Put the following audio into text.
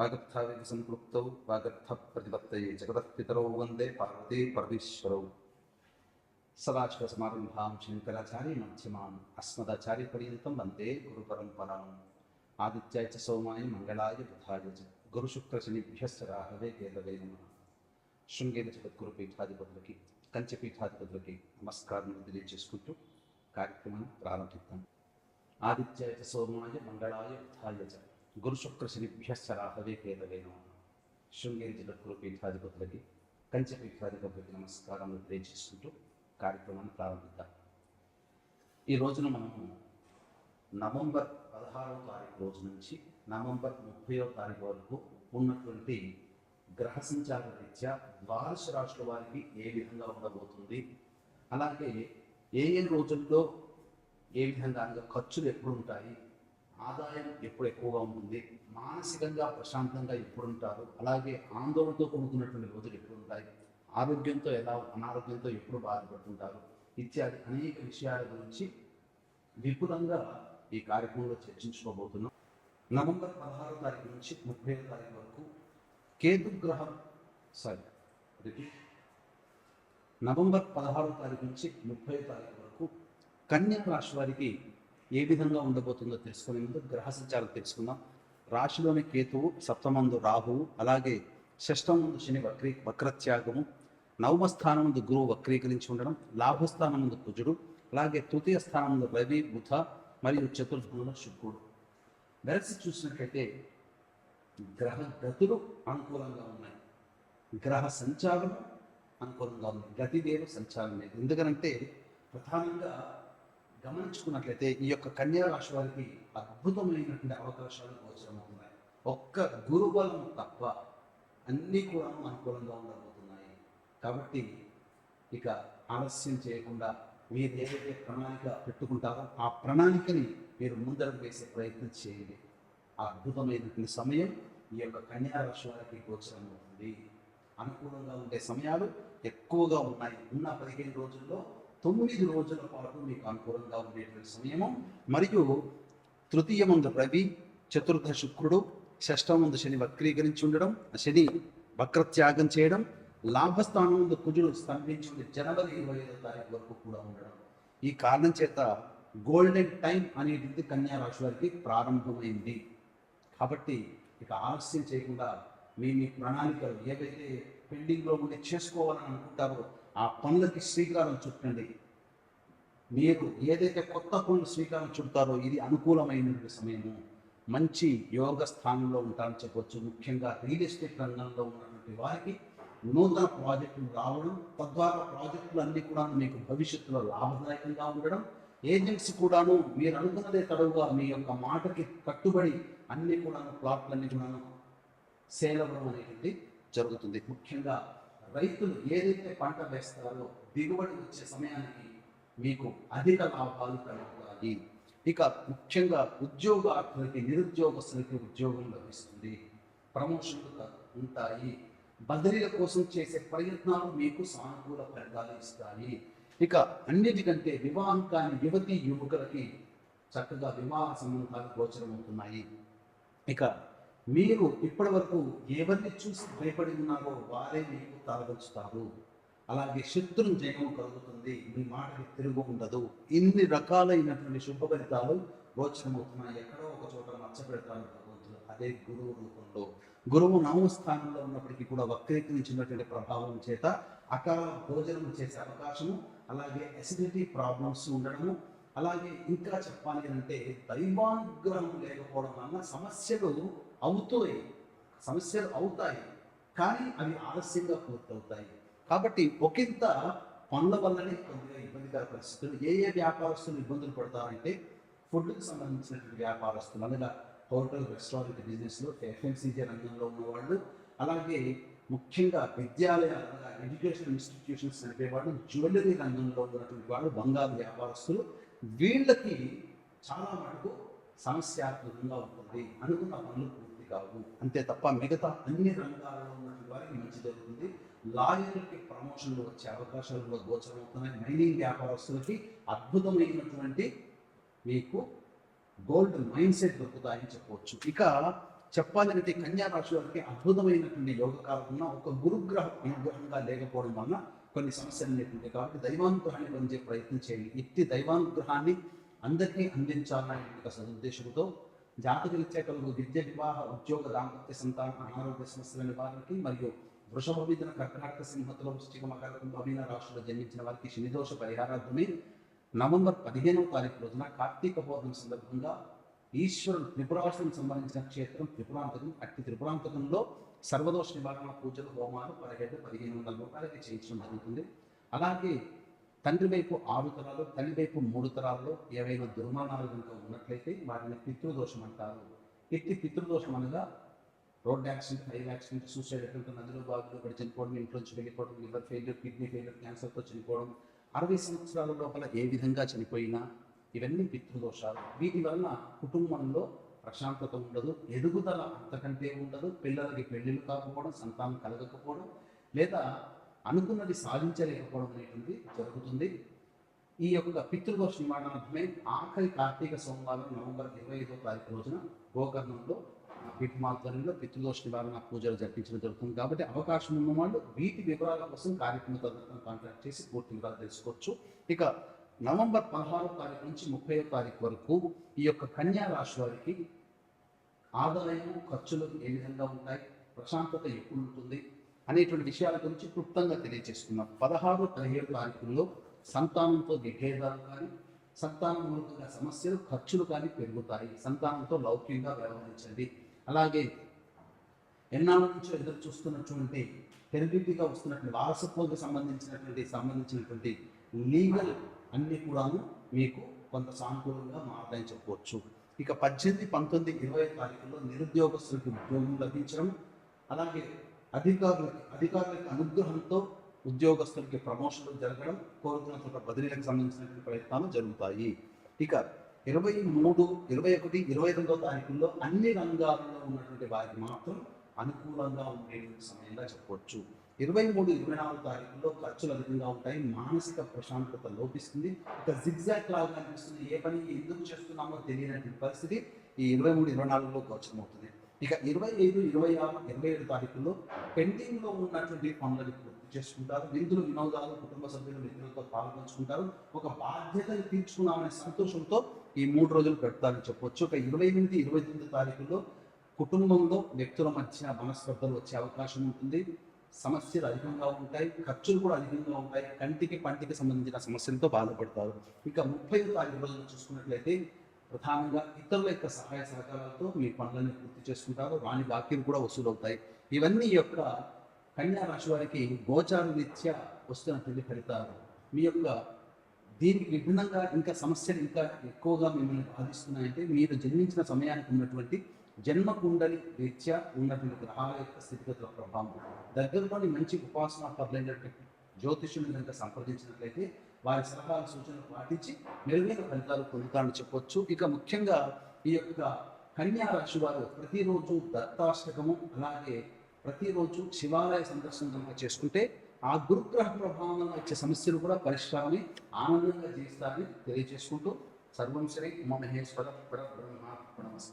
వాగర్థావేది సంపృక్తౌ వాగర్థ ప్రతిపత్తయే జగదఃపితరౌ వందే పార్వతీ పరమేశ్వరౌ సదాశివ సమారంభాం శంకరాచార్య మధ్యమాన్ అస్మదాచార్య పర్యంతం వందే గురు పరంపరాం ఆదిత్యాయ చ సోమాయ మంగళాయ బుధాయ చ గురు శుక్ర శనిభ్యశ్చ రాహవే కేతవే నమ శృంగేరి జగద్గురు పీఠాధిపతులకి కంచె పీఠాధిపతులకి నమస్కారం తెలియజేసుకుంటూ కార్యక్రమాన్ని ప్రారంభిద్దాం। ఆదిత్యాయ చ సోమాయ మంగళాయ బుధాయ చ। గురుశుక్ర శుక్ర శనిభ్యశ్చ శృంగేరి జగద్గురు కంచె పీఠాధిపతులకి నమస్కారం తెలియజేసుకుంటూ కార్యక్రమాన్ని ప్రారంభిద్దాం. ఈ రోజున మనము నవంబర్ పదహారవ తారీఖు రోజు నుంచి నవంబర్ ముప్పైవ తారీఖు వరకు ఉన్నటువంటి గ్రహ సంచార రీత్యా ద్వాదశ రాశుల వారికి ఏ విధంగా ఉండబోతుంది అలాగే ఏ ఏ రోజుల్లో ఏ విధంగా ఖర్చులు ఎప్పుడు ఉంటాయి ఆదాయం ఎప్పుడు ఎక్కువగా ఉంటుంది మానసికంగా ప్రశాంతంగా ఎప్పుడు ఉంటారు అలాగే ఆందోళనతో కూడుకున్నటువంటి రోజులు ఎప్పుడు ఉంటాయి ఆరోగ్యంతో ఎలా అనారోగ్యంతో ఎప్పుడు బాధపడుతుంటారు ఇత్యాది అనేక విషయాల గురించి విపులంగా ఈ కార్యక్రమంలో చర్చించుకోబోతున్నాం. నవంబర్ పదహారో తారీఖు నుంచి ముప్పై తారీఖు వరకు కేతుగ్రహం సారీ రిపీట్ నవంబర్ పదహారో తారీఖు నుంచి ముప్పై తారీఖు వరకు కన్యా రాశి వారికి ఏ విధంగా ఉండబోతుందో తెలుసుకునే ముందు గ్రహ సంచారం తెలుసుకుందాం. రాశిలోని కేతువు సప్తమందు రాహువు అలాగే షష్టమందు శని వక్రీ వక్రత్యాగము నవమ స్థానం ముందు గురువు వక్రీకరించి ఉండడం లాభస్థానం ముందు కుజుడు అలాగే తృతీయ స్థానం ముందు రవి బుధ మరియు చతుర్థంలో శుక్రుడు. వెరసి చూసినట్లయితే గ్రహ గతులు అనుకూలంగా ఉన్నాయి. గ్రహ సంచారం అనుకూలంగా ఉంది. గతిదేవ సంచారం లేదు. ఎందుకనంటే ప్రధానంగా గమనించుకున్నట్లయితే ఈ యొక్క కన్యా రాశి వారికి అద్భుతమైనటువంటి అవకాశాలు గోచరమవుతున్నాయి ఒక్క గురుబలం తప్ప అన్నీ కూడా అనుకూలంగా ఉండబోతున్నాయి. కాబట్టి ఇక ఆలస్యం చేయకుండా మీరు ఏదైతే ప్రణాళిక పెట్టుకుంటారో ఆ ప్రణాళికని మీరు ముందరకు వేసే ప్రయత్నం చేయండి. ఆ అద్భుతమైనటువంటి సమయం ఈ యొక్క కన్యా రాశి వారికి గోచరం అవుతుంది అనుకూలంగా ఉండే సమయాలు ఎక్కువగా ఉన్నాయి. ఉన్న పదిహేను రోజుల్లో తొమ్మిది రోజుల పాటు మీకు అనుకూలంగా ఉండేటువంటి సమయము. మరియు తృతీయ ముందు రవి చతుర్థ శుక్రుడు షష్టం ముందు శని వక్రీకరించి ఉండడం శని వక్రత్యాగం చేయడం లాభస్థానం ముందు కుజుడు స్తంభించి జనవరి ఇరవై ఐదో తారీఖు వరకు కూడా ఉండడం. ఈ కారణం చేత గోల్డెన్ టైం అనేటువంటి కన్యా రాశి వారికి ప్రారంభమైంది. కాబట్టి ఇక ఆలస్యం చేయకుండా మీ మీ ప్రణాళికలు ఏవైతే పెండింగ్లో ఉండి చేసుకోవాలని అనుకుంటారో ఆ పనులకి శ్రీకారం చుట్టండి. మీరు ఏదైతే కొత్త పనులు శ్రీకారం చుడతారో ఇది అనుకూలమైనటువంటి సమయము. మంచి యోగ స్థానంలో ఉంటారని చెప్పొచ్చు. ముఖ్యంగా రియల్ ఎస్టేట్ రంగంలో ఉన్నటువంటి వారికి నూతన ప్రాజెక్టులు రావడం తద్వారా ప్రాజెక్టులు అన్నీ కూడా మీకు భవిష్యత్తులో లాభదాయకంగా ఉండడం. ఏజెన్సీ కూడాను మీరు అనుకున్నదే తడవుగా మీ యొక్క మాటకి కట్టుబడి అన్ని కూడాను ప్లాట్లన్నీ కూడాను సేల్ అవ్వడం అనేది జరుగుతుంది. ముఖ్యంగా రైతులు ఏదైతే పంట వేస్తారో దిగుబడి వచ్చే సమయానికి మీకు అధిక లాభాలు కలుగుతాయి. ఇక ముఖ్యంగా ఉద్యోగార్థులకి నిరుద్యోగస్తులకి ఉద్యోగం లభిస్తుంది. ప్రమోషన్లు ఉంటాయి. బదిలీల కోసం చేసే ప్రయత్నాలు మీకు సానుకూల ఫలితాలు ఇస్తాయి. ఇక అన్నిటికంటే వివాహం కాని యువతి యువకులకి చక్కగా వివాహ సంబంధాలు గోచరమవుతున్నాయి. ఇక మీరు ఇప్పటి వరకు ఎవరిని చూసి భయపడి ఉన్నారో వారే మీకు తలవంచుతారు. అలాగే శత్రుని జయం కలుగుతుంది. మీ మాటకి తిరుగు ఉండదు. ఇన్ని రకాలైనటువంటి శుభ ఫలితాలు గోచరమవుతున్నాయి. ఎక్కడో ఒక చోట మచ్చపెడతారు భగవంతుడు. అదే గురువు రూపంలో. గురువు నామస్థానంలో ఉన్నప్పటికీ కూడా వక్రీకరించినటువంటి ప్రభావం చేత అకాల భోజనం చేసే అవకాశము అలాగే అసిడిటీ ప్రాబ్లమ్స్ ఉండడము అలాగే ఇంకా చెప్పాలి అంటే దైవానుగ్రహం లేకపోవడం వలన సమస్యలు అవుతాయి సమస్యలు అవుతాయి కానీ అవి ఆలస్యంగా పూర్తవుతాయి. కాబట్టి ఒకంత పనుల వల్లనే కొద్దిగా ఇబ్బందికర పరిస్థితులు ఏ ఏ వ్యాపారస్తులు ఇబ్బందులు పడతారంటే ఫుడ్కి సంబంధించినటువంటి వ్యాపారస్తులు అనగా హోటల్ రెస్టారెంట్ బిజినెస్లో ఎఫ్ఎంసీజీ రంగంలో ఉన్నవాళ్ళు అలాగే ముఖ్యంగా విద్యాలయాలు అనగా ఎడ్యుకేషన్ ఇన్స్టిట్యూషన్స్ నడిపేవాళ్ళు జ్యువెలరీ రంగంలో ఉన్నటువంటి వాళ్ళు బంగారు వ్యాపారస్తులు వీళ్ళకి చాలా మటుకు సమస్యాత్మకంగా ఉంటుంది అనుకున్న పనులు కావు. అంతే తప్ప మిగతా అన్ని రంగాలలో ఉన్నటువంటి వారికి మంచి జరుగుతుంది. లాయర్లకి ప్రమోషన్లు వచ్చే అవకాశాలు కూడా గోచరమవుతున్నాయి మైనింగ్ వ్యాపారస్తులకి అద్భుతమైనటువంటి మీకు గోల్డ్ మైండ్ సెట్ దొరుకుతాయని చెప్పవచ్చు. ఇక చెప్పాలంటే కన్యా రాశి వారికి అద్భుతమైనటువంటి యోగ కాలకున్న ఒక గురుగ్రహం అనుగ్రహంగా లేకపోవడం వలన కొన్ని సమస్యలు అనేటువంటి కాబట్టి దైవానుగ్రహాన్ని పొందే ప్రయత్నం చేయండి. ఇట్టి దైవానుగ్రహాన్ని అందరికీ అందించాలనే సదుద్దేశంతో జాతకరీత్యా కలుగు విద్య వివాహ ఉద్యోగ దాంపత్య సంతాన అనారోగ్య సమస్యల నివారణకి మరియు వృషభ విధున కర్ణాటక సింహతుల వృష్టిక మకర కుంభమీన రాష్ట్రంలో జన్మించిన వారికి శనిదోష పరిహారార్థమే నవంబర్ పదిహేనవ తారీఖు రోజున కార్తీక పౌర్ణమి సందర్భంగా ఈశ్వరుడు త్రిపురాసులకు సంబంధించిన క్షేత్రం త్రిపురాంతకం అట్టి త్రిపురాంతకంలో సర్వదోష నివారణ పూజలు హోమాలు పదిహేడు పదిహేను వందల రూపాయలకి చేయించడం జరుగుతుంది. అలాగే తండ్రి వైపు ఆరు తరాలు తల్లి వైపు మూడు తరాల్లో ఏవైనా దుర్మానాలు కనుక ఉన్నట్లయితే వారిని పితృదోషం అంటారు. ఎత్తి పితృదోషం అనగా road accident fire accident suicide attempt నదిలో బాగులో పడి చనిపోవడం ఇంట్లోంచి వెళ్ళిపోవడం లివర్ ఫెయిల్యూర్ కిడ్నీ ఫెయిల్యూర్ క్యాన్సర్తో చనిపోవడం అరవై సంవత్సరాల లోపల ఏ విధంగా చనిపోయినా ఇవన్నీ పితృదోషాలు. వీటి వలన కుటుంబంలో ప్రశాంతత ఉండదు ఎదుగుదల అంతకంటే ఉండదు పిల్లలకి పెళ్ళిళ్ళు కాకపోవడం సంతానం కలగకపోవడం లేదా అనుకున్నది సాధించలేకపోవడం అనేటువంటి జరుగుతుంది. ఈ యొక్క పితృదోష నివారణార్థమే ఆఖరి కార్తీక సోమవారం నవంబర్ ఇరవై ఐదో తారీఖు రోజున గోకర్ణంలో పీఠమాధ్వర్యంలో పితృదోష నివారణ పూజలు జరిపించడం జరుగుతుంది. కాబట్టి అవకాశం ఉన్న వాళ్ళు వీటి వివరాల కోసం కార్యక్రమ కాంటాక్ట్ చేసి పూర్తి వివరాలు తెలుసుకోవచ్చు. ఇక నవంబర్ పదహారో తారీఖు నుంచి ముప్పై తారీఖు వరకు ఈ యొక్క కన్యా రాశి వారికి ఆదాయం ఖర్చులు ఏ విధంగా ఉంటాయి? ప్రశాంతత ఎప్పుడు ఉంటుంది? అనేటువంటి విషయాల గురించి క్లుప్తంగా తెలియజేస్తున్నాం పదహారు పదిహేడు తారీఖుల్లో సంతానంతో విభేదాలు కానీ సంతానం మూలకంగా సమస్యలు ఖర్చులు కానీ పెరుగుతాయి. సంతానంతో లౌకికంగా వ్యవహరించండి. అలాగే ఎన్నాళ్ళ నుంచో ఎదురు చూస్తున్నటువంటి హెరిడిటీగా వస్తున్నటువంటి వారసత్వంకి సంబంధించినటువంటి సంబంధించినటువంటి లీగల్ అన్ని కూడాను మీకు కొంత సానుకూలంగా మారుతాయని చెప్పవచ్చు. ఇక పద్దెనిమిది పంతొమ్మిది ఇరవై తారీఖుల్లో నిరుద్యోగస్తులకు ఉద్యోగం లభించడం అలాగే అధికారులకి అధికారులకి అనుగ్రహంతో ఉద్యోగస్తులకి ప్రమోషన్లు జరగడం కోరుకున్న చోట బదిలీలకు సంబంధించిన ప్రయత్నాలు జరుగుతాయి. ఇక ఇరవై మూడు ఇరవై ఒకటి ఇరవై రెండో తారీఖుల్లో అన్ని రంగాల్లో ఉన్నటువంటి వారికి మాత్రం అనుకూలంగా ఉండే సమయంగా చెప్పవచ్చు ఇరవై మూడు ఇరవై నాలుగు తారీఖుల్లో ఖర్చులు అధికంగా ఉంటాయి మానసిక ప్రశాంతత లోపిస్తుంది. ఇక జిగ్జాక్ లాగా అనిపిస్తుంది ఏ పని ఎందుకు చేస్తున్నామో తెలియనటువంటి పరిస్థితి ఈ ఇరవై మూడు ఇరవై నాలుగులో గోచరమవుతుంది. ఇక ఇరవై ఐదు ఇరవై ఆరు ఇరవై ఏడు తారీఖుల్లో పెండింగ్లో ఉన్నటువంటి పనులను పూర్తి చేసుకుంటారు విందులు వినోదాలు కుటుంబ సభ్యులు మిత్రులతో పాల్గొంచుకుంటారు ఒక బాధ్యతను తీర్చుకున్నామనే సంతోషంతో ఈ మూడు రోజులు పెడతారని చెప్పొచ్చు. ఒక ఇరవై ఎనిమిది ఇరవై తొమ్మిది తారీఖుల్లో కుటుంబంలో వ్యక్తుల మధ్య మనస్పర్ధలు వచ్చే అవకాశం ఉంటుంది. సమస్యలు అధికంగా ఉంటాయి ఖర్చులు కూడా అధికంగా ఉంటాయి. కంటికి పంటికి సంబంధించిన సమస్యలతో బాధపడతారు. ఇక ముప్పై తారీఖు రోజులు చూసుకున్నట్లయితే ప్రధానంగా ఇతరుల యొక్క సహాయ సహకారాలతో మీ పనులన్నీ పూర్తి చేసుకుంటారు. రాని బాకీలు కూడా వసూలవుతాయి. ఇవన్నీ యొక్క కన్యా రాశి వారికి గోచార రీత్యా వస్తున్నటువంటి ఫలితాలు. మీ యొక్క దీనికి విభిన్నంగా ఇంకా సమస్యలు ఇంకా ఎక్కువగా మిమ్మల్ని బాధిస్తున్నాయంటే మీరు జన్మించిన సమయానికి ఉన్నటువంటి జన్మ కుండలి రీత్యా ఉన్నటువంటి గ్రహాల యొక్క స్థితిగతుల ప్రభావం. దగ్గరలోని మంచి ఉపాసన పర్లైనటువంటి జ్యోతిష్యుని కనుక సంప్రదించినట్లయితే వారి సలహాలు సూచనలు పాటించి మెరుగైన ఫలితాలు పొందుతారని చెప్పొచ్చు. ఇక ముఖ్యంగా ఈ యొక్క కన్యా రాశి వారు ప్రతిరోజు దత్తాష్టకము అలాగే ప్రతిరోజు శివాలయ సందర్శన కనుక చేసుకుంటే ఆ గురుగ్రహ ప్రభావం వల్ల వచ్చే సమస్యలు కూడా పరిశ్రమని ఆనందంగా జీవిస్తారని తెలియజేసుకుంటూ సర్వం శ్రీ ఉమామహేశ్వర బ్రహ్మ